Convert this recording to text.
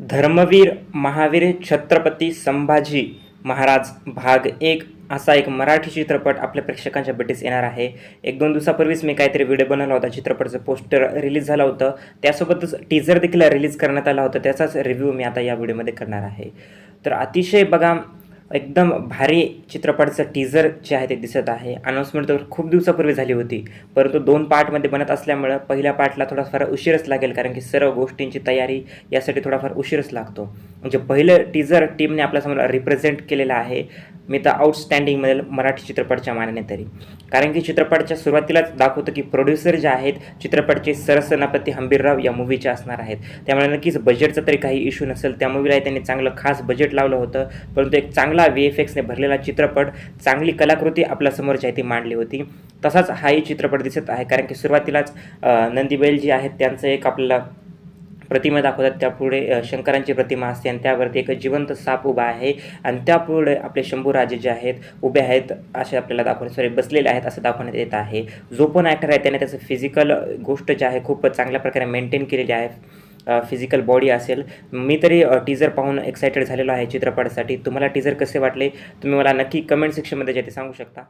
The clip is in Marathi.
धर्मवीर महावीर छत्रपती संभाजी महाराज भाग एक असा एक मराठी चित्रपट आपल्या प्रेक्षकांच्या भेटीस येणार आहे. एक दोन दिवसापूर्वीच मी काहीतरी व्हिडिओ बनवला होता. चित्रपटाचं पोस्टर रिलीज झालं होतं. त्यासोबतच टीझर देखील रिलीज करण्यात आला होता. त्याचाच रिव्ह्यू मी आता या व्हिडिओमध्ये करणार आहे. तर अतिशय बघा एकदम भारी चित्रपटाचं टीझर जे आहे ते दिसत आहे. अनाऊन्समेंट तर खूप दिवसापूर्वी झाली होती. परंतु दोन पार्टमध्ये बनत असल्यामुळं पहिल्या पार्टला थोडाफार उशीरच लागेल कारण की सर्व गोष्टींची तयारी यासाठी थोडाफार उशीरच लागतो. म्हणजे पहिलं टीझर टीमने आपल्यासमोर रिप्रेझेंट केलेलं आहे. मी तर आउटस्टँडिंगमधील मराठी चित्रपटच्या मानाने तरी. कारण की चित्रपटाच्या सुरुवातीलाच दाखवतं की प्रोड्युसर जे आहेत चित्रपटचे सरसेनापती हंबीरराव या मूवीचे असणार आहेत. त्यामुळे नक्कीच बजेटचा तरी काही इश्यू नसेल. त्या मूवीला त्यांनी चांगलं खास बजेट लावलं होतं. परंतु एक चांगलं व्ही एफ एक्सने भरलेला चित्रपट चांगली कलाकृती आपल्यासमोर जी आहे ती मांडली होती. तसाच हाही चित्रपट दिसत आहे कारण की सुरुवातीलाच नंदीबैल जी आहेत त्यांचं एक आपल्याला प्रतिमा दाखवतात. त्यापुढे शंकरांची प्रतिमा असते आणि त्यावरती एक जिवंत साप उभा आहे आणि त्यापुढे आपले शंभूराजे जे आहेत उभे आहेत असे आपल्याला दाखवण्यात सॉरी बसलेले आहेत असं दाखवण्यात येत आहे. जो पण ॲक्टर आहे त्याने त्याचं फिजिकल गोष्ट जे आहे खूप चांगल्या प्रकारे मेंटेन केलेली आहे. फिजिकल बॉडी असेल. मी तरी टीजर पाहून एक्सायटेड झालेलो आहे चित्रपटासाठी. तुम्हाला टीजर कसे वाटले? तुम्ही मला नक्की कमेंट सेक्शनमध्ये जे ते सांगू शकता.